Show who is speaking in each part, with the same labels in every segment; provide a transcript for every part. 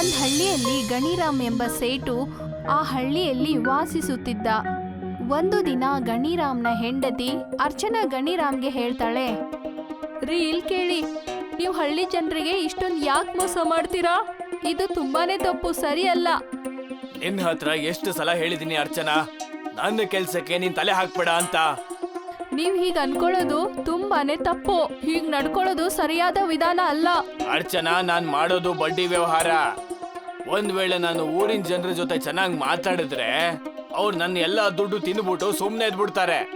Speaker 1: ಒಂದ್ ಹಳ್ಳಿಯಲ್ಲಿ ಗಣಿರಾಮ್ ಎಂಬ ಸೇಟು ಆ ಹಳ್ಳಿಯಲ್ಲಿ ವಾಸಿಸುತ್ತಿದ್ದ. ಒಂದು ದಿನ ಗಣಿರಾಮ್ನ ಹೆಂಡತಿ ಅರ್ಚನಾ ಗಣಿರಾಮ್ಗೆ ಹೇಳ್ತಾಳೆ ರೀ ಇಲ್ ಕೇಳಿ ನೀವು ಹಳ್ಳಿ ಜನರಿಗೆ ಇಷ್ಟೊಂದು ಯಾಕೆ ಮೋಸ ಮಾಡ್ತೀರಾ? ಇದು ತುಂಬಾನೇ ತಪ್ಪು ಸರಿ ಅಲ್ಲ
Speaker 2: ನಿನ್ ಹತ್ರ ಎಷ್ಟು ಸಲ ಹೇಳಿದೀನಿ ಅರ್ಚನಾ ನನ್ನ ಕೆಲ್ಸಕ್ಕೆ ನೀನ್ ತಲೆ ಹಾಕ್ಬೇಡ ಅಂತ.
Speaker 1: ನೀವ್ ಹೀಗ್ ಅನ್ಕೊಳ್ಳೋದು ತುಂಬಾನೇ ತಪ್ಪು ಹೀಗ್ ನಡ್ಕೊಳ್ಳೋದು ಸರಿಯಾದ ವಿಧಾನ ಅಲ್ಲ.
Speaker 2: ಅರ್ಚನಾ ನಾನ್ ಮಾಡೋದು ಬಡ್ಡಿ ವ್ಯವಹಾರ. ಒಂದ್ ವೇಳೆ ನಾನು ಊರಿನ ಜನರ ಜೊತೆ ಚೆನ್ನಾಗಿ ಮಾತಾಡಿದ್ರೆ ಅವ್ರು ನನ್ನ ಎಲ್ಲಾ ದುಡ್ಡು ತಿಂದ್ಬಿಟ್ಟು ಸುಮ್ಮನೆ ಎದ್ಬಿಡ್ತಾರೆ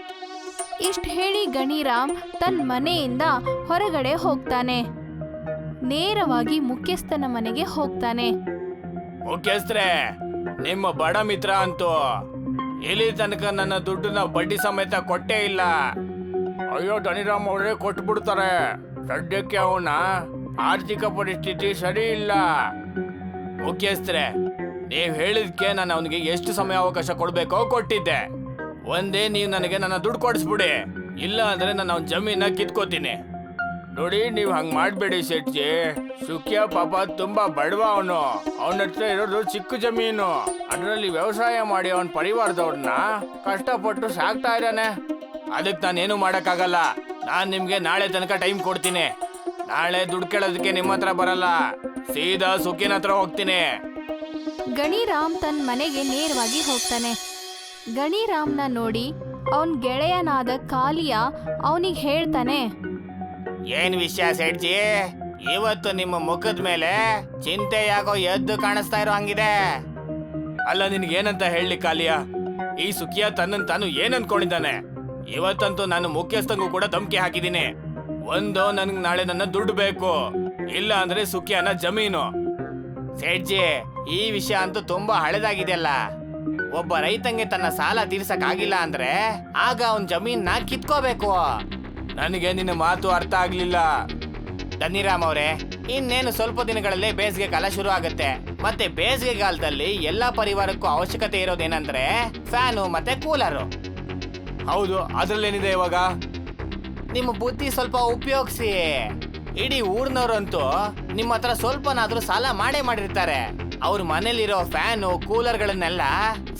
Speaker 1: ಇಷ್ಟ ಹೇಳಿ ಗಣಿರಾಮ್ ತನ್ನ ಮನೆಯಿಂದ ಹೊರಗಡೆ ಹೋಗ್ತಾನೆ. ನೇರವಾಗಿ ಮುಖ್ಯಸ್ಥನ ಮನೆಗೆ ಹೋಗ್ತಾನೆ.
Speaker 2: ಮುಖ್ಯಸ್ಥರೇ ನಿಮ್ಮ ಬಡ ಮಿತ್ರ ಅಂತೂ ಇಲ್ಲಿ ತನಕ ನನ್ನ ದುಡ್ಡನ್ನ ಬಡ್ಡಿ ಸಮೇತ ಕೊಟ್ಟೇ ಇಲ್ಲ. ಅಯ್ಯೋ ಗಣಿರಾಮ್ ಅವರೇ ಕೊಟ್ಬಿಡ್ತಾರೆ. ಸದ್ಯಕ್ಕೆ ಅವನ ಆರ್ಥಿಕ ಪರಿಸ್ಥಿತಿ ಸರಿ ಇಲ್ಲ. ಮುಖ್ಯಸ್ಥರೇ, ನೀವು ಹೇಳಿದ್ಕೆ ನಾನು ಅವನಿಗೆ ಎಷ್ಟು ಸಮಯ ಅವಕಾಶ ಕೊಡ್ಬೇಕೋ ಕೊಟ್ಟಿದ್ದೆ. ಒಂದೇ ನೀವು ನನಗೆ ನನ್ನ ದುಡ್ಡು ಕೊಡಿಸ್ಬಿಡಿ. ಇಲ್ಲ ಅಂದ್ರೆ ನಾನು ಅವ್ನ ಜಮೀನ ಕಿತ್ಕೋತೀನಿ. ನೋಡಿ, ನೀವು ಹಂಗ್ ಮಾಡ್ಬೇಡಿ ಶೆಟ್ಜಿ. ಸುಖ್ಯ ಪಾಪ ತುಂಬಾ ಬಡವ ಅವನು. ಅವನ ಹತ್ರ ಇರೋದು ಚಿಕ್ಕ ಜಮೀನು. ಅದರಲ್ಲಿ ವ್ಯವಸಾಯ ಮಾಡಿ ಅವನ ಪರಿವಾರದವ್ರನ್ನ ಕಷ್ಟಪಟ್ಟು ಸಾಕ್ತಾ ಇದ್ದಾನೆ. ಅದಕ್ಕೆ ನಾನೇನು ಮಾಡೋಕ್ಕಾಗಲ್ಲ. ನಾನು ನಿಮಗೆ ನಾಳೆ ತನಕ ಟೈಮ್ ಕೊಡ್ತೀನಿ. ನಾಳೆ ದುಡ್ಡು ಕೇಳೋದಕ್ಕೆ ನಿಮ್ಮ ಹತ್ರ ಬರಲ್ಲ. ಸೀದಾ ಸುಖಿನ ಹತ್ರ ಹೋಗ್ತೀನಿ.
Speaker 1: ಗಣಿರಾಮ್ ತನ್ನ ಮನೆಗೆ ನೇರವಾಗಿ ಹೋಗ್ತಾನೆ. ಗಣಿರಾಮ್ನ ನೋಡಿ ಅವನ್ ಗೆಳೆಯನಾದ ಕಾಲಿಯ ಅವನಿಗೆ ಹೇಳ್ತಾನೆ.
Speaker 2: ಏನ್ ವಿಷಯ ಸೇಡ್ಜಿ ಇವತ್ತು ನಿಮ್ಮ ಮುಖದ ಮೇಲೆ ಚಿಂತೆ ಯಾಕೋ ಎದ್ದು ಕಾಣಿಸ್ತಾ ಇರೋ ಹಂಗಿದೆ. ಅಲ್ಲ ನಿನ್ಗೇನಂತ ಹೇಳಿ ಕಾಲಿಯ? ಈ ಸುಖಿಯ ತನ್ನ ತಾನು ಏನ್ ಅನ್ಕೊಂಡಿದ್ದಾನೆ ಇವತ್ತಂತೂ ನಾನು ಮುಖ್ಯಸ್ಥಂಗೂ ಕೂಡ ಧಮಕಿ ಹಾಕಿದ್ದೀನಿ. ಒಂದು ನನ್ಗೆ ನಾಳೆ ನನ್ನ ದುಡ್ಡು ಬೇಕು. ಇಲ್ಲ ಅಂದ್ರೆ ಸುಖಿಯನ್ನ ಜಮೀನು. ಸೇಡ್ಜಿ ಈ ವಿಷಯ ಅಂತೂ ತುಂಬಾ ಹಳೆದಾಗಿದೆಯಲ್ಲ. ಒಬ್ಬ ರೈತಂಗೆ ತನ್ನ ಸಾಲ ತೀರ್ಸಕ್ ಆಗಿಲ್ಲ ಅಂದ್ರೆ ಆಗ ಅವನ್ ಜಮೀನ್ನ ಕಿತ್ಕೋಬೇಕು. ನನಗೆ ನಿನ್ನ ಮಾತು ಅರ್ಥ ಆಗ್ಲಿಲ್ಲ. ಧನಿರಾಮ್ ಅವರೇ ಇನ್ನೇನು ಸ್ವಲ್ಪ ದಿನಗಳಲ್ಲಿ ಬೇಸಿಗೆ ಕಾಲ ಶುರು ಆಗುತ್ತೆ. ಮತ್ತೆ ಬೇಸಿಗೆ ಕಾಲದಲ್ಲಿ ಎಲ್ಲಾ ಪರಿವಾರಕ್ಕೂ ಅವಶ್ಯಕತೆ ಇರೋದೇನಂದ್ರೆ ಫ್ಯಾನು ಮತ್ತೆ ಕೂಲರು. ಹೌದು ಅದ್ರಲ್ಲೇನಿದೆ ಇವಾಗ? ನಿಮ್ಮ ಬುದ್ಧಿ ಸ್ವಲ್ಪ ಉಪಯೋಗಿಸಿ. ಇಡೀ ಊರ್ನವ್ರಂತೂ ನಿಮ್ಮ ಹತ್ರ ಸ್ವಲ್ಪನಾದ್ರೂ ಸಾಲ ಮಾಡೇ ಮಾಡಿರ್ತಾರೆ. ಅವ್ರ ಮನೇಲಿರೋ ಫ್ಯಾನು, ಕೂಲರ್ಗಳನ್ನೆಲ್ಲ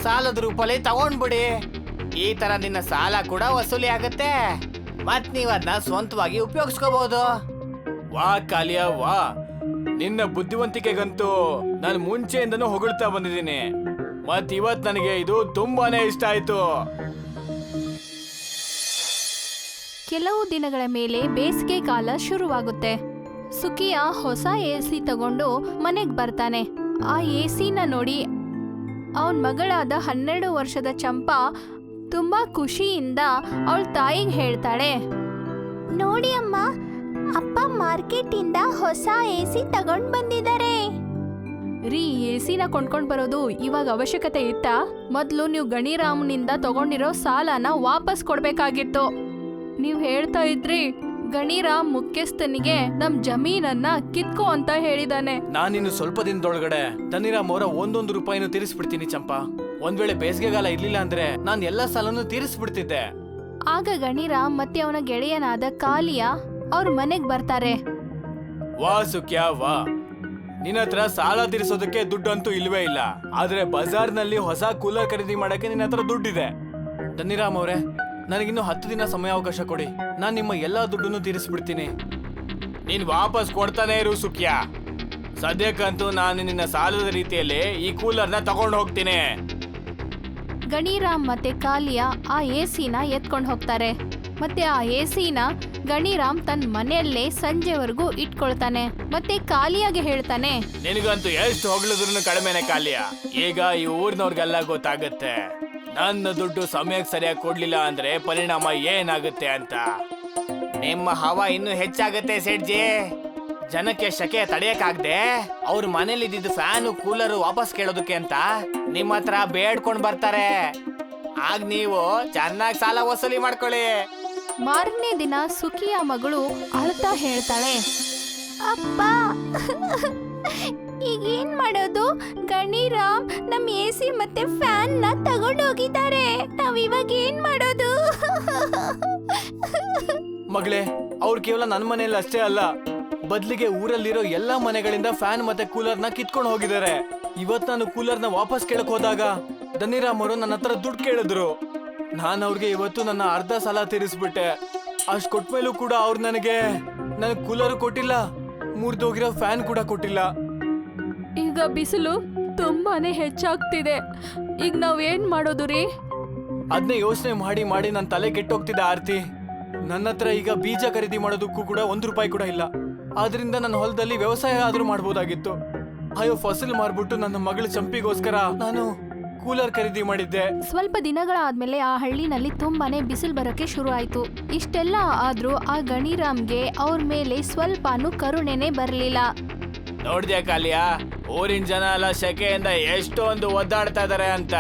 Speaker 2: ಸಾಲದ ರೂಪಲ್ಲಿ ತಗೊಂಡ್ಬಿಡಿ. ಈ ತರ ನಿನ್ನ ಸಾಲ ಕೂಡ ವಸೂಲಿ ಆಗುತ್ತೆ. ಮತ್ ನೀವ್ ಅದನ್ನ ಸ್ವಂತವಾಗಿ ಉಪಯೋಗಿಸ್ಕೋಬಹುದು ವಾ ಕಾಲಿಯ, ವಾ. ನಿನ್ನ ಬುದ್ಧಿವಂತಿಕೆಗಂತೂ ನಾನು ಮುಂಚೆಯಿಂದನೂ ಹೊಗಳ್ತಾ ಬಂದಿದ್ದೀನಿ. ಮತ್ ಇವತ್ ನನಗೆ ಇದು ತುಂಬಾನೇ ಇಷ್ಟ ಆಯ್ತು.
Speaker 1: ಕೆಲವು ದಿನಗಳ ಮೇಲೆ ಬೇಸಿಗೆ ಕಾಲ ಶುರುವಾಗುತ್ತೆ. ಸುಖಿಯ ಹೊಸ ಎ ಸಿ ತಗೊಂಡು ಮನೆಗೆ ಬರ್ತಾನೆ. ಆ ಎ ಸಿನ ನೋಡಿ ಅವನ ಮಗಳಾದ ಹನ್ನೆರಡು ವರ್ಷದ ಚಂಪಾ ತುಂಬಾ ಖುಷಿಯಿಂದ ಅವಳ ತಾಯಿಗೆ ಹೇಳ್ತಾಳೆ. ನೋಡಿ ಅಮ್ಮ ಅಪ್ಪ ಮಾರ್ಕೆಟಿಂದ ಹೊಸ ಎ ಸಿ ತಗೊಂಡ್ ಬಂದಿದ್ದಾರೆ. ರೀ ಎ ಸಿನ ಕೊಂಡ್ಕೊಂಡ್ ಬರೋದು ಇವಾಗ ಅವಶ್ಯಕತೆ ಇತ್ತಾ? ಮೊದ್ಲು ನೀವು ಗಣಿರಾಮ್ನಿಂದ ತಗೊಂಡಿರೋ ಸಾಲನ ವಾಪಸ್ ಕೊಡ್ಬೇಕಾಗಿತ್ತು. ನೀವ್ ಹೇಳ್ತಾ ಇದ್ರಿ ಗಣಿರಾಮ್ ಮುಖ್ಯಸ್ಥನಿಗೆ ನಮ್ ಜಮೀನನ್ನ ಕಿತ್ಕೊ ಅಂತ ಹೇಳಿದಾನೆ.
Speaker 2: ನಾನಿನ್ನು ಸ್ವಲ್ಪ ದಿನದೊಳಗಡೆ ಧನಿರಾಮ್ ಅವರ ಒಂದೊಂದು ರೂಪಾಯಿನೂ ತೀರಿಸ್ಬಿಡ್ತೀನಿ ಚಂಪಾ. ಒಂದ್ ವೇಳೆ ಬೇಸಿಗೆಗಾಲ ಇರ್ಲಿಲ್ಲ ಅಂದ್ರೆ ನಾನ್ ಎಲ್ಲಾ ಸಾಲನು ತೀರಿಸ್ಬಿಡ್ತಿದ್ದೆ.
Speaker 1: ಆಗ ಗಣಿರಾಮ್ ಮತ್ತೆ ಅವನ ಗೆಳೆಯನಾದ ಕಾಲಿಯ ಅವ್ರ ಮನೆಗ್ ಬರ್ತಾರೆ.
Speaker 2: ವಾ ಸುಖ್ಯ ವಾ. ನಿನ್ನ ಹತ್ರ ಸಾಲ ತೀರಿಸೋದಕ್ಕೆ ದುಡ್ಡಂತೂ ಇಲ್ವೇ ಇಲ್ಲ. ಆದ್ರೆ ಬಜಾರ್ನಲ್ಲಿ ಹೊಸ ಕೂಲರ್ ಖರೀದಿ ಮಾಡಕ್ಕೆ ನಿನ್ನ ಹತ್ರ ದುಡ್ಡಿದೆ. ಧನಿರಾಮ್ ಅವರೇ ನನಗಿನ್ನು ಹತ್ತು ದಿನ ಸಮಯಾವಕಾಶ ಕೊಡಿ. ನಾನು ನಿಮ್ಮ ಎಲ್ಲಾ ದುಡ್ಡನ್ನು ತೀರಿಸ್ಬಿಡ್ತೀನಿ. ನೀನ್ ವಾಪಸ್ ಕೊಡ್ತಾನೆ ಇರು ಸುಖ್ಯ ಸದ್ಯಕ್ಕಂತೂ ನಾನು ನಿನ್ನ ಸಾಲದ ರೀತಿಯಲ್ಲಿ ಈ ಕೂಲರ್ನ ತಗೊಂಡು ಹೋಗ್ತೀನಿ.
Speaker 1: ಗಣಿರಾಮ್ ಮತ್ತೆ ಕಾಲಿಯ ಆ ಎಸಿನ ಸಿನ ಎತ್ಕೊಂಡು ಹೋಗ್ತಾರೆ. ಮತ್ತೆ ಆ ಎಸಿನ ಸಿನ ಗಣಿರಾಮ್ ತನ್ನ ಮನೆಯಲ್ಲೇ ಸಂಜೆವರೆಗೂ ಇಟ್ಕೊಳ್ತಾನೆ. ಮತ್ತೆ ಕಾಲಿಯಾಗೆ ಹೇಳ್ತಾನೆ
Speaker 2: ನಿನಗಂತೂ ಎಷ್ಟು ಹೊಗಳಿದ್ರು ಕಡಿಮೆನೆ ಕಾಲಿಯ. ಈಗ ಈ ಊರಿನವ್ರಿಗೆಲ್ಲ ಗೊತ್ತಾಗುತ್ತೆ. ನನ್ನ ದುಡ್ಡು ಸಮಯಕ್ಕೆ ಸರಿಯಾಗಿ ಕೊಡ್ಲಿಲ್ಲ ಅಂದ್ರೆ ಪರಿಣಾಮ ಏನಾಗುತ್ತೆ ಅಂತ? ನಿಮ್ಮ ಹವಾ ಇನ್ನೂ ಹೆಚ್ಚಾಗುತ್ತೆ ಸೇಡ್ಜಿ ಜನಕ್ಕೆ ಶಕೆ ತಡೆಯಕ್ಕಾಗ್ದೆ ಅವ್ರ ಮನೇಲಿ ಇದ್ದಿದ್ದು ಫ್ಯಾನು, ಕೂಲರು ವಾಪಸ್ ಕೇಳೋದಕ್ಕೆ ಅಂತ ನಿಮ್ಮ ಹತ್ರ ಬೇಡ್ಕೊಂಡು ಬರ್ತಾರೆ. ಆಗ ನೀವು ಚೆನ್ನಾಗಿ ಸಾಲ ವಸೂಲಿ ಮಾಡ್ಕೊಳ್ಳಿ.
Speaker 1: ಮಾರನೇ ದಿನ ಸುಖಿಯ ಮಗಳು ಅಳ್ತಾ ಹೇಳ್ತಾಳೆ, ಅಪ್ಪ! ಈಗೇನ್ ಮಾಡೋದು? ಗಣಿರಾಮ್ ನಮ್ ಎ ಸಿ ಮತ್ತೆ ಫ್ಯಾನ್ನ ತಗೊಂಡೋಗಿದ್ದಾರೆ. ನಾವ್ ಇವಾಗ ಏನ್ ಮಾಡೋದು?
Speaker 2: ಮಗಳೇ, ಅವ್ರು ಕೇವಲ ನನ್ನ ಮನೆಯಲ್ಲಿ ಅಷ್ಟೇ ಅಲ್ಲ. ಬದ್ಲಿಗೆ ಊರಲ್ಲಿರೋ ಎಲ್ಲಾ ಮನೆಗಳಿಂದ ಫ್ಯಾನ್ ಮತ್ತೆ ಕೂಲರ್ನ ಕಿತ್ಕೊಂಡು ಹೋಗಿದ್ದಾರೆ. ಇವತ್ ನಾನು ಕೂಲರ್ನ ವಾಪಸ್ ಕೇಳಕ್ ಹೋದಾಗ ಧನಿರಾಮ್ ಅವರು ನನ್ನ ಹತ್ರ ದುಡ್ಡು ಕೇಳಿದ್ರು. ನಾನು ಅವ್ರಿಗೆ ಇವತ್ತು ನನ್ನ ಅರ್ಧ ಸಾಲ ತೀರಿಸ್ಬಿಟ್ಟೆ. ಅಷ್ಟ್ ಕೊಟ್ಮೇಲೂ ಕೂಡ ಅವ್ರು ನನಗೆ ನನಗೆ ಕೂಲರ್ ಕೊಟ್ಟಿಲ್ಲ, ಮುರಿದೋಗಿರೋ ಫ್ಯಾನ್ ಕೂಡ ಕೊಟ್ಟಿಲ್ಲ.
Speaker 1: ಈಗ ಬಿಸಿಲು ತುಂಬಾನೇ ಹೆಚ್ಚಾಗ್ತಿದೆ. ಈಗ ನಾವ್ ಏನ್ ಮಾಡೋದು ರೀ?
Speaker 2: ಅದನ್ನೇ ಯೋಚನೆ ಮಾಡಿ ಮಾಡಿ ನನ್ನ ತಲೆ ಕೆಟ್ಟೋಗ್ತಿದೆ ಆರ್ತಿ. ನನ್ನ ಹತ್ರ ಈಗ ಬೀಜ ಖರೀದಿ ಮಾಡೋದಕ್ಕೂ ಕೂಡ ಒಂದು ರೂಪಾಯಿ ಕೂಡ ಇಲ್ಲ. ಆದ್ರಿಂದ ನನ್ನ ಹೊಲದಲ್ಲಿ ವ್ಯವಸಾಯ ಆದ್ರೂ ಮಾಡ್ಬೋದಾಗಿತ್ತು. ಅಯ್ಯೋ ಫಸಲ್ ಮಾರ್ಬಿಟ್ಟು ನನ್ನ ಮಗಳ ಚಂಪಿಗೋಸ್ಕರ ನಾನು ಕೂಲರ್ ಖರೀದಿ ಮಾಡಿದ್ದೆ.
Speaker 1: ಸ್ವಲ್ಪ ದಿನಗಳಾದ್ಮೇಲೆ ಆ ಹಳ್ಳಿನಲ್ಲಿ ತುಂಬಾನೇ ಬಿಸಿಲು ಬರಕ್ಕೆ ಶುರು ಆಯ್ತು. ಇಷ್ಟೆಲ್ಲ ಆದ್ರೂ ಆ ಗಣಿರಾಮ್ಗೆ ಅವ್ರ ಮೇಲೆ ಸ್ವಲ್ಪನೂ ಕರುಣೆನೆ ಬರಲಿಲ್ಲ.
Speaker 2: ನೋಡ್ದ್ಯಾ ಕಾಲಿಯ? ಊರಿನ ಜನ ಎಲ್ಲ ಸೆಕೆಯಿಂದ ಎಷ್ಟೊಂದು ಒದ್ದಾಡ್ತಾ ಇದಾರೆ ಅಂತ.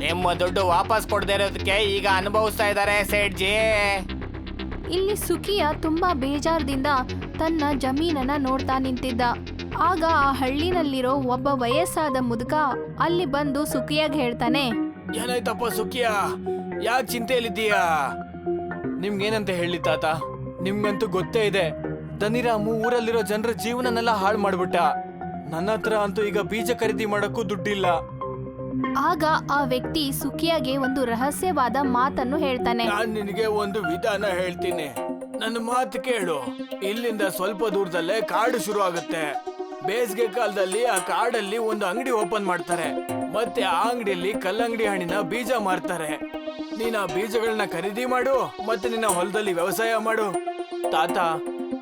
Speaker 2: ನಿಮ್ಮ ದುಡ್ಡು ವಾಪಸ್ ಕೊಡದೆ ಇರೋದಕ್ಕೆ ಈಗ ಅನುಭವಿಸ್ತಾ ಇದಾರೆ ಸೇಠ್ಜಿ.
Speaker 1: ಇಲ್ಲಿ ಸುಖಿಯ ತುಂಬಾ ಬೇಜಾರದಿಂದ ತನ್ನ ಜಮೀನನ್ನ ನೋಡ್ತಾ ನಿಂತಿದ್ದ. ಆಗ ಆ ಹಳ್ಳಿನಲ್ಲಿರೋ ಒಬ್ಬ ವಯಸ್ಸಾದ ಮುದುಕ ಅಲ್ಲಿ ಬಂದು ಸುಖಿಯಾಗಿ ಹೇಳ್ತಾನೆ
Speaker 2: ಏನಾಯ್ತಪ್ಪ ಸುಖಿಯ? ಯಾಕೆ ಚಿಂತೆಯಲ್ಲಿದ್ದೀಯಾ? ನಿಮ್ಗೇನಂತ ಹೇಳಿ ತಾತ? ನಿಮ್ಗಂತೂ ಗೊತ್ತೇ ಇದೆ. ಧನಿರಾಮು ಊರಲ್ಲಿರೋ ಜನರ ಜೀವನನೆಲ್ಲ ಹಾಳು ಮಾಡ್ಬಿಟ್ಟ. ನನ್ನ ಹತ್ರ ಅಂತೂ ಈಗ ಬೀಜ ಖರೀದಿ ಮಾಡಕ್ಕೂ ದುಡ್ಡಿಲ್ಲ.
Speaker 1: ಆಗ ಆ ವ್ಯಕ್ತಿ ಸುಖಿಯಾಗಿ ಒಂದು ರಹಸ್ಯವಾದ ಮಾತನ್ನು ಹೇಳ್ತಾನೆ.
Speaker 2: ನಾನು ನಿನಗೆ ಒಂದು ವಿಧಾನ ಹೇಳ್ತೀನಿ. ನನ್ನ ಮಾತು ಕೇಳು. ಇಲ್ಲಿಂದ ಸ್ವಲ್ಪ ದೂರದಲ್ಲೇ ಕಾಡು ಶುರು ಆಗುತ್ತೆ. ಬೇಸಿಗೆ ಕಾಲದಲ್ಲಿ ಆ ಕಾಡಲ್ಲಿ ಒಂದು ಅಂಗಡಿ ಓಪನ್ ಮಾಡ್ತಾರೆ. ಮತ್ತೆ ಆ ಅಂಗಡಿಯಲ್ಲಿ ಕಲ್ಲಂಗಡಿ ಹಣ್ಣಿನ ಬೀಜ ಮಾರ್ತಾರೆ. ನೀನು ಆ ಬೀಜಗಳನ್ನ ಖರೀದಿ ಮಾಡು ಮತ್ತೆ ನಿನ್ನ ಹೊಲದಲ್ಲಿ ವ್ಯವಸಾಯ ಮಾಡು. ತಾತ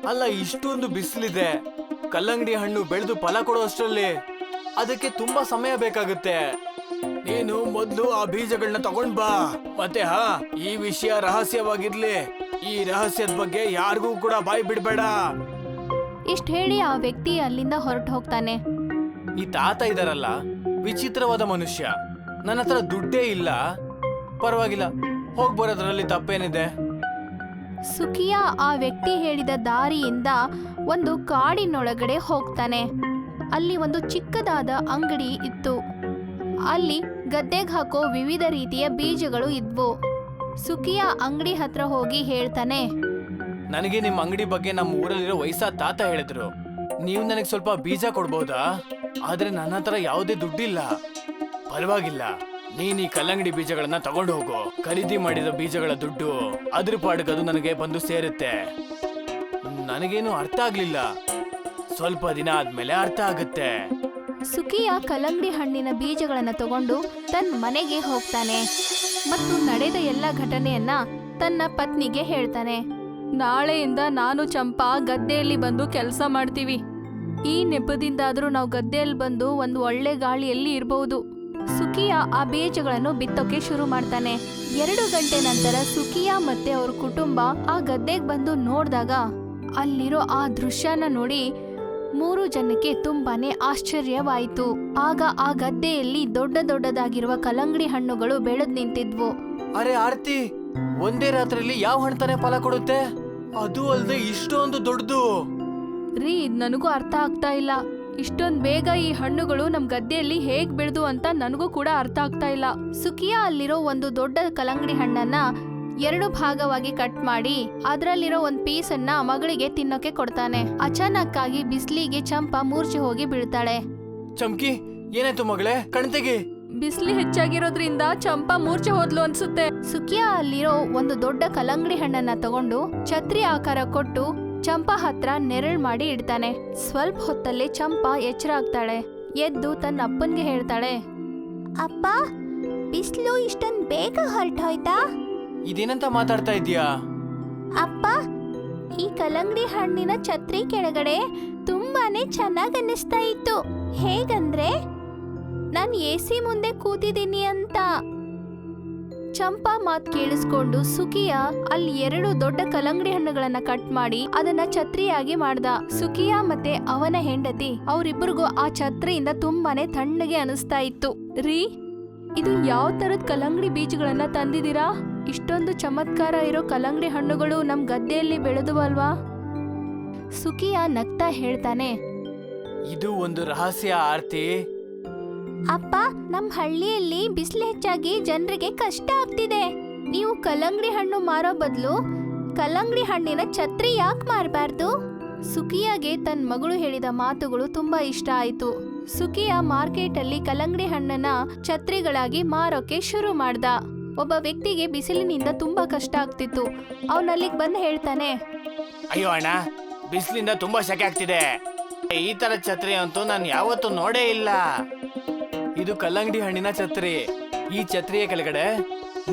Speaker 2: ಅಲ್ಲ ಇಷ್ಟೊಂದು ಬಿಸಿಲಿದೆ. ಕಲ್ಲಂಗಡಿ ಹಣ್ಣು ಬೆಳೆದು ಫಲ ಕೊಡೋ ಅಷ್ಟರಲ್ಲಿ ಅದಕ್ಕೆ ತುಂಬಾ ಸಮಯ ಬೇಕಾಗುತ್ತೆ. ನೀನು ಮೊದಲು ಆ ಬೀಜಗಳನ್ನ ತಗೊಂಡ್ ಬಾ. ಮತ್ತೆ ಹಾ ಈ ವಿಷಯ ರಹಸ್ಯವಾಗಿರ್ಲಿ. ಈ ರಹಸ್ಯದ ಬಗ್ಗೆ ಯಾರಿಗೂ ಕೂಡ ಬಾಯಿ ಬಿಡ್ಬೇಡ.
Speaker 1: ಇಷ್ಟ ಹೇಳಿ ಆ ವ್ಯಕ್ತಿ ಅಲ್ಲಿಂದ ಹೊರಟು ಹೋಗ್ತಾನೆ.
Speaker 2: ಈ ತಾತ ಇದಾರಲ್ಲ ವಿಚಿತ್ರವಾದ ಮನುಷ್ಯ. ನನ್ನ ಹತ್ರ ದುಡ್ಡೇ ಇಲ್ಲ. ಪರವಾಗಿಲ್ಲ ಹೋಗ್ ಬರೋದ್ರಲ್ಲಿ ತಪ್ಪೇನಿದೆ.
Speaker 1: ಸುಖಿಯಾ ಆ ವ್ಯಕ್ತಿ ಹೇಳಿದ ದಾರಿಯಿಂದ ಒಂದು ಕಾಡಿನೊಳಗಡೆ ಹೋಗ್ತಾನೆ. ಅಲ್ಲಿ ಒಂದು ಚಿಕ್ಕದಾದ ಅಂಗಡಿ ಇತ್ತು. ಅಲ್ಲಿ ಗದ್ದೆಗೆ ಹಾಕೋ ವಿವಿಧ ರೀತಿಯ ಬೀಜಗಳು ಇದ್ವು. ಸುಖಿಯಾ ಅಂಗಡಿ ಹತ್ರ ಹೋಗಿ ಹೇಳ್ತಾನೆ,
Speaker 2: ನನಗೆ ನಿಮ್ಮ ಅಂಗಡಿ ಬಗ್ಗೆ ನಮ್ಮ ಊರಲ್ಲಿರೋ ವಯಸ್ಸಾದ ತಾತ ಹೇಳಿದ್ರು. ನೀವು ನನಗೆ ಸ್ವಲ್ಪ ಬೀಜ ಕೊಡ್ಬೋದಾ? ಆದ್ರೆ ನನ್ನ ಹತ್ರ ಯಾವುದೇ ದುಡ್ಡಿಲ್ಲ. ಪರವಾಗಿಲ್ಲ. ನೀನ್ ಕಲ್ಲಂಗಡಿ ಬೀಜಗಳನ್ನ ತಗೊಂಡು ಹೋಗು ಖರೀದಿ ಮಾಡಿದ ಬೀಜಗಳ ದುಡ್ಡು ಅದ್ರ ಪಾಡ್ಗದು ನನಗೆ ಬಂದು ಸೇರುತ್ತೆ. ನನಗೇನು ಅರ್ಥ ಆಗ್ಲಿಲ್ಲ. ಸ್ವಲ್ಪ ದಿನ ಆದ್ಮೇಲೆ ಅರ್ಥ ಆಗುತ್ತೆ.
Speaker 1: ಸುಖಿಯ ಕಲ್ಲಂಗಡಿ ಹಣ್ಣಿನ ಬೀಜಗಳನ್ನ ತಗೊಂಡು ತನ್ನ ಮನೆಗೆ ಹೋಗ್ತಾನೆ. ಮತ್ತು ನಡೆದ ಎಲ್ಲ ಘಟನೆಯನ್ನ ತನ್ನ ಪತ್ನಿಗೆ ಹೇಳ್ತಾನೆ. ನಾಳೆಯಿಂದ ನಾನು ಚಂಪಾ ಗದ್ದೆಯಲ್ಲಿ ಬಂದು ಕೆಲಸ ಮಾಡ್ತೀವಿ. ಈ ನೆಪದಿಂದಾದರೂ ನಾವು ಗದ್ದೆಯಲ್ಲಿ ಬಂದು ಒಂದು ಒಳ್ಳೆ ಗಾಳಿಯಲ್ಲಿ ಇರಬಹುದು ಸುಖಿಯಾ ಆ ಬೀಜಗಳನ್ನು ಬಿತ್ತೋಕೆ ಶುರು ಮಾಡ್ತಾನೆ. ಎರಡು ಗಂಟೆ ನಂತರ ಸುಖಿಯಾ ಮತ್ತೆ ಅವ್ರ ಕುಟುಂಬ ಆ ಗದ್ದೆಗೆ ಬಂದು ನೋಡಿದಾಗ ಅಲ್ಲಿರೋ ಆ ದೃಶ್ಯನ ನೋಡಿ ಮೂರು ಜನಕ್ಕೆ ತುಂಬಾನೇ ಆಶ್ಚರ್ಯವಾಯಿತು. ಆಗ ಆ ಗದ್ದೆಯಲ್ಲಿ ದೊಡ್ಡ ದೊಡ್ಡದಾಗಿರುವ ಕಲಂಗಡಿ ಹಣ್ಣುಗಳು ಬೆಳೆದ್ ನಿಂತಿದ್ವು.
Speaker 2: ಅರೆ ಆರ್ತಿ ಒಂದೇ ರಾತ್ರಿಯಲ್ಲಿ ಯಾವ ಹಣ್ಣು ತಾನೇ ಫಲ ಕೊಡುತ್ತೆ? ಅದು ಅಲ್ಲದೆ ಇಷ್ಟೊಂದು ದೊಡ್ಡದು.
Speaker 1: ರೀ ಇದು ನನಗೂ ಅರ್ಥ ಆಗ್ತಾ ಇಲ್ಲ. ಇಷ್ಟೊಂದ್ ಬೇಗ ಈ ಹಣ್ಣುಗಳು ನಮ್ ಗದ್ದೆಯಲ್ಲಿ ಹೇಗ್ ಬೆಳೆದು ಅಂತ ನನಗೂ ಕೂಡ ಅರ್ಥ ಆಗ್ತಾ ಇಲ್ಲ. ಸುಖಿಯಾ ಅಲ್ಲಿರೋ ಒಂದು ದೊಡ್ಡ ಕಲಂಗಡಿ ಹಣ್ಣನ್ನ ಎರಡು ಭಾಗವಾಗಿ ಕಟ್ ಮಾಡಿ ಅದರಲ್ಲಿರೋ ಒಂದ್ ಪೀಸ್ ಅನ್ನ ಮಗಳಿಗೆ ತಿನ್ನೋಕೆ ಕೊಡ್ತಾನೆ. ಅಚಾನಕ್ ಆಗಿ ಬಿಸ್ಲಿಗೆ ಚಂಪ ಮೂರ್ಛೆ ಹೋಗಿ ಬೀಳ್ತಾಳೆ.
Speaker 2: ಚಮ್ಕಿ ಏನಾಯ್ತು ಮಗಳೇ? ಕಣ್ತೆಗಿ
Speaker 1: ಬಿಸಿಲು ಹೆಚ್ಚಾಗಿರೋದ್ರಿಂದ ಚಂಪಾ ಮೂರ್ಛೆ ಹೋದ್ಲು ಅನ್ಸುತ್ತೆ. ಸುಖಿಯಾ ಅಲ್ಲಿರೋ ಒಂದು ದೊಡ್ಡ ಕಲಂಗಡಿ ಹಣ್ಣನ್ನ ತಗೊಂಡು ಛತ್ರಿ ಆಕಾರ ಕೊಟ್ಟು ಚಂಪಾ ಹತ್ರ ನೆರಳು ಮಾಡಿ ಇಡ್ತಾನೆ. ಸ್ವಲ್ಪ ಹೊತ್ತಲ್ಲಿ ಚಂಪಾ ಎಚ್ಚರ ಆಗ್ತಾಳೆ ಎದ್ದು ತನ್ನ ಅಪ್ಪನ್ಗೆ ಹೇಳ್ತಾಳೆ. ಅಪ್ಪ ಬಿಸಿಲು ಇಷ್ಟೊಂದು ಬೇಗ ಹೊರಟೋಯ್ತಾ?
Speaker 2: ಇದೇನಂತ ಮಾತಾಡ್ತಾ ಇದೀಯಾ
Speaker 1: ಅಪ್ಪ ಈ ಕಲಂಗಡಿ ಹಣ್ಣಿನ ಛತ್ರಿ ಕೆಳಗಡೆ ತುಂಬಾನೇ ಚೆನ್ನಾಗಿ ಅನ್ನಿಸ್ತಾ ಇತ್ತು. ಹೇಗಂದ್ರೆ ನಾನು ಎ ಸಿ ಮುಂದೆ ಕೂತಿದ್ದೀನಿ ಅಂತ. ಚಂಪಾ ಮಾತ್ ಕೇಳಿಸ್ಕೊಂಡು ಸುಖಿಯಾ ಅಲ್ಲಿ ಎರಡು ದೊಡ್ಡ ಕಲಂಗಡಿ ಹಣ್ಣುಗಳನ್ನ ಕಟ್ ಮಾಡಿ ಅದನ್ನ ಛತ್ರಿಯಾಗಿ ಮಾಡ್ದ. ಸುಖಿಯಾ ಮತ್ತೆ ಅವನ ಹೆಂಡತಿ ಅವರಿಬ್ಬರಿಗೂ ಆ ಛತ್ರಿಯಿಂದ ತುಂಬಾನೇ ತಣ್ಣಗೆ ಅನಿಸ್ತಾ ಇತ್ತು. ರೀ, ಇದು ಯಾವ ತರದ ಕಲಂಗಡಿ ಬೀಜಗಳನ್ನ ತಂದಿದ್ದೀರಾ? ಇಷ್ಟೊಂದು ಚಮತ್ಕಾರ ಇರೋ ಕಲಂಗಡಿ ಹಣ್ಣುಗಳು ನಮ್ ಗದ್ದೆಯಲ್ಲಿ ಬೆಳೆದುವಲ್ವಾ? ಸುಖಿಯಾ ನಗ್ತಾ ಹೇಳ್ತಾನೆ,
Speaker 2: ಇದು ಒಂದು ರಹಸ್ಯ ಆರ್ತಿ.
Speaker 1: ಅಪ್ಪ, ನಮ್ ಹಳ್ಳಿಯಲ್ಲಿ ಬಿಸಿಲು ಹೆಚ್ಚಾಗಿ ಜನರಿಗೆ ಕಷ್ಟ ಆಗ್ತಿದೆ. ನೀವು ಕಲ್ಲಂಗಡಿ ಹಣ್ಣು ಮಾರೋ ಬದಲು ಕಲ್ಲಂಗಡಿ ಹಣ್ಣಿನ ಛತ್ರಿ ಯಾಕೆ ಮಾರಬಾರ್ದು? ಸುಖಿಯಾಗೆ ತನ್ನ ಮಗಳು ಹೇಳಿದ ಮಾತುಗಳು ತುಂಬಾ ಇಷ್ಟ ಆಯ್ತು. ಸುಖಿಯ ಮಾರ್ಕೆಟಲ್ಲಿ ಕಲ್ಲಂಗಡಿ ಹಣ್ಣನ್ನ ಛತ್ರಿಗಳಾಗಿ ಮಾರೋಕೆ ಶುರು ಮಾಡ್ದ. ಒಬ್ಬ ವ್ಯಕ್ತಿಗೆ ಬಿಸಿಲಿನಿಂದ ತುಂಬಾ ಕಷ್ಟ ಆಗ್ತಿತ್ತು. ಅವನಲ್ಲಿಗೆ ಬಂದು ಹೇಳ್ತಾನೆ,
Speaker 2: ಅಯ್ಯೋ ಅಣ್ಣ, ಬಿಸಿಲಿಂದ ತುಂಬಾ ಸೆಕೆ ಆಗ್ತಿದೆ. ಈ ತರ ಛತ್ರಿ ಅಂತೂ ನಾನು ಯಾವತ್ತೂ ನೋಡೇ ಇಲ್ಲ. ಇದು ಕಲ್ಲಂಗಡಿ ಹಣ್ಣಿನ ಛತ್ರಿ. ಈ ಛತ್ರಿಯ ಕೆಳಗಡೆ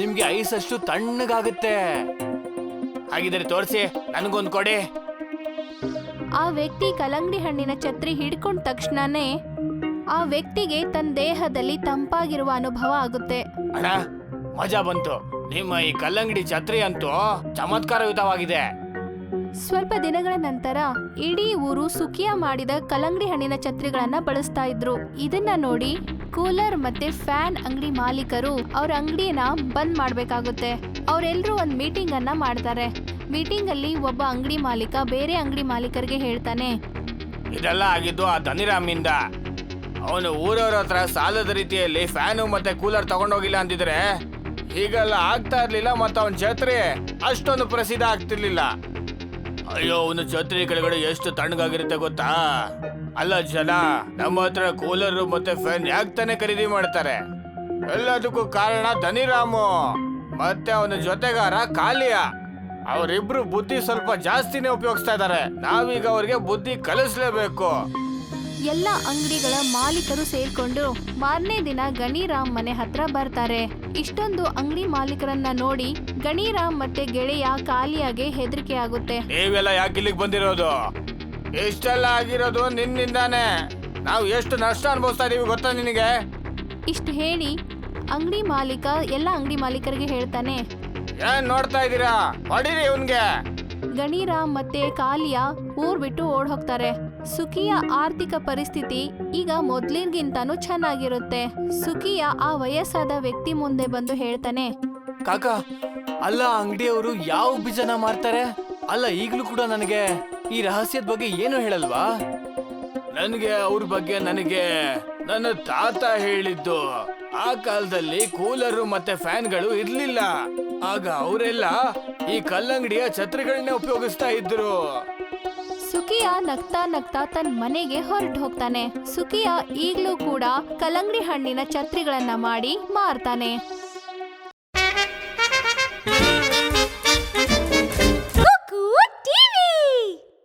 Speaker 2: ನಿಮ್ಗೆ ಐಸ್ ಅಷ್ಟು ತಣ್ಣಗಾಗುತ್ತೆ. ಹಾಗಿದ್ರೆ ತೋರಿಸಿ ನನಗೊಂದು ಕೊಡಿ.
Speaker 1: ಆ ವ್ಯಕ್ತಿ ಕಲ್ಲಂಗಡಿ ಹಣ್ಣಿನ ಛತ್ರಿ ಹಿಡ್ಕೊಂಡ ತಕ್ಷಣನೇ ಆ ವ್ಯಕ್ತಿಗೆ ತನ್ನ ದೇಹದಲ್ಲಿ ತಂಪಾಗಿರುವ ಅನುಭವ ಆಗುತ್ತೆ.
Speaker 2: ಅಣ್ಣ ಮಜಾ ಬಂತು. ನಿಮ್ಮ ಈ ಕಲ್ಲಂಗಡಿ ಛತ್ರಿ ಅಂತೂ ಚಮತ್ಕಾರಯುತವಾಗಿದೆ.
Speaker 1: ಸ್ವಲ್ಪ ದಿನಗಳ ನಂತರ ಇಡೀ ಊರು ಸುಖಿಯ ಮಾಡಿದ ಕಲಂಗಡಿ ಹಣ್ಣಿನ ಛತ್ರಿಗಳನ್ನ ಬಳಸ್ತಾ ಇದ್ರು. ಇದನ್ನ ನೋಡಿ ಕೂಲರ್ ಮತ್ತೆ ಫ್ಯಾನ್ ಅಂಗಡಿ ಮಾಲೀಕರು ಅವ್ರ ಅಂಗಡಿನ ಬಂದ್ ಮಾಡ್ಬೇಕಾಗುತ್ತೆ. ಅವರೆಲ್ಲರೂ ಒಂದು ಮೀಟಿಂಗ್ ಅನ್ನ ಮಾಡ್ತಾರೆ. ಮೀಟಿಂಗ್ ಅಲ್ಲಿ ಒಬ್ಬ ಅಂಗಡಿ ಮಾಲೀಕ ಬೇರೆ ಅಂಗಡಿ ಮಾಲೀಕರಿಗೆ ಹೇಳ್ತಾನೆ,
Speaker 2: ಇದೆಲ್ಲ ಆಗಿದ್ದು ಆ ಧನಿರಾಮಿಂದ ಅವನು ಊರವ್ರ ಹತ್ರ ಸಾಲದ ರೀತಿಯಲ್ಲಿ ಫ್ಯಾನು ಮತ್ತೆ ಕೂಲರ್ ತಗೊಂಡೋಗಿಲ್ಲ ಅಂದಿದ್ರೆ, ಹೀಗೆಲ್ಲ ಆಗ್ತಾ ಇರ್ಲಿಲ್ಲ ಮತ್ತೆ ಅವನ ಛತ್ರಿ. ಅಷ್ಟೊಂದು ಪ್ರಸಿದ್ಧ ಆಗ್ತಿರ್ಲಿಲ್ಲ. ಅಯ್ಯೋ, ಒಂದು ಛತ್ರಿ ಕೆಳಗಡೆ ಎಷ್ಟು ತಣ್ಣಗಾಗಿರುತ್ತೆ ಗೊತ್ತಾ? ಅಲ್ಲ ಜನ, ನಮ್ಮ ಹತ್ರ ಕೂಲರ್ ಮತ್ತೆ ಫ್ಯಾನ್ ಯಾಕೆ ತಾನೇ ಖರೀದಿ ಮಾಡ್ತಾರೆ? ಎಲ್ಲದಕ್ಕೂ ಕಾರಣ ಧನಿರಾಮು, ಮತ್ತೆ ಅವನ ಜೊತೆಗಾರ ಕಾಲಿಯ. ಅವರಿಬ್ರು ಬುದ್ಧಿ ಸ್ವಲ್ಪ ಜಾಸ್ತಿನೇ ಉಪಯೋಗಿಸ್ತಾ ಇದ್ದಾರೆ ನಾವೀಗ ಅವ್ರಿಗೆ ಬುದ್ಧಿ ಕಲಿಸ್ಲೇಬೇಕು.
Speaker 1: ಎಲ್ಲ ಅಂಗಡಿಗಳ ಮಾಲೀಕರು ಸೇರ್ಕೊಂಡು ಮಾರನೇ ದಿನ ಗಣಿರಾಮ್ ಮನೆ ಹತ್ರ ಬರ್ತಾರೆ. ಇಷ್ಟೊಂದು ಅಂಗಡಿ ಮಾಲೀಕರನ್ನ ನೋಡಿ ಗಣಿರಾಮ್ ಮತ್ತೆ ಗೆಳೆಯ ಕಾಲಿಯಾಗೆ ಹೆದರಿಕೆ ಆಗುತ್ತೆ.
Speaker 2: ನೀವೆಲ್ಲ ಯಾಕೆ ಇಲ್ಲಿಗೆ ಬಂದಿರೋದು? ಇಷ್ಟೆಲ್ಲ ಆಗಿರೋದು ನಿನ್ನಿಂದಾನೆ. ನಾವು ಎಷ್ಟು ನಷ್ಟ ಅನುಭವಿಸ್ತಾ ಇದೀವಿ ಗೊತ್ತಾ ನಿನಗೆ?
Speaker 1: ಇಷ್ಟು ಹೇಳಿ ಅಂಗಡಿ ಮಾಲೀಕ ಎಲ್ಲ ಅಂಗಡಿ ಮಾಲೀಕರಿಗೆ ಹೇಳ್ತಾನೆ.
Speaker 2: ಏನ್ ನೋಡ್ತಾ ಇದ್ದೀರಾ? ಹೊಡೀರಿ ಇವನ್ಗೆ.
Speaker 1: ಗಣಿರಾಮ್ ಮತ್ತೆ ಕಾಲಿಯ ಊರ್ ಬಿಟ್ಟು ಓಡ್ ಹೋಗ್ತಾರೆ ಸುಖಿಯ ಆರ್ಥಿಕ ಪರಿಸ್ಥಿತಿ ಈಗ ಮೊದ್ಲಿನ್ಗಿಂತಾನು ಚೆನ್ನಾಗಿರುತ್ತೆ. ಸುಖಿಯ ಆ ವಯಸ್ಸಾದ ವ್ಯಕ್ತಿ ಮುಂದೆ ಬಂದು ಹೇಳ್ತಾನೆ,
Speaker 2: ಕಾಕ, ಅಲ್ಲ ಅಂಗಡಿಯವರು ಯಾವ ಬೀಜನ ಮಾರ್ತಾರೆ? ಅಲ್ಲ, ಈಗಲೂ ಕೂಡ ನನಗೆ ಈ ರಹಸ್ಯದ ಬಗ್ಗೆ ಏನು ಹೇಳಲ್ವಾ? ನನಗೆ ಅವ್ರ ಬಗ್ಗೆ ನನಗೆ ನನ್ನ ತಾತ ಹೇಳಿದ್ದು. ಆ ಕಾಲದಲ್ಲಿ ಕೂಲರು ಮತ್ತೆ ಫ್ಯಾನ್ಗಳು ಇರ್ಲಿಲ್ಲ. ಆಗ ಅವರೆಲ್ಲ ಈ ಕಲ್ಲಂಗಡಿಯ ಛತ್ರಿಗಳನ್ನೇ ಉಪಯೋಗಿಸ್ತಾ ಇದ್ರು.
Speaker 1: ಸುಖಿಯ ನಗ್ತಾ ನಗ್ತಾ ತನ್ನ ಮನೆಗೆ ಹೊರಟು ಹೋಗ್ತಾನೆ. ಸುಖಿಯ ಈಗಲೂ ಕೂಡ ಕಲ್ಲಂಗಡಿ ಹಣ್ಣಿನ ಛತ್ರಿಗಳನ್ನ ಮಾಡಿ ಮಾರ್ತಾನೆ.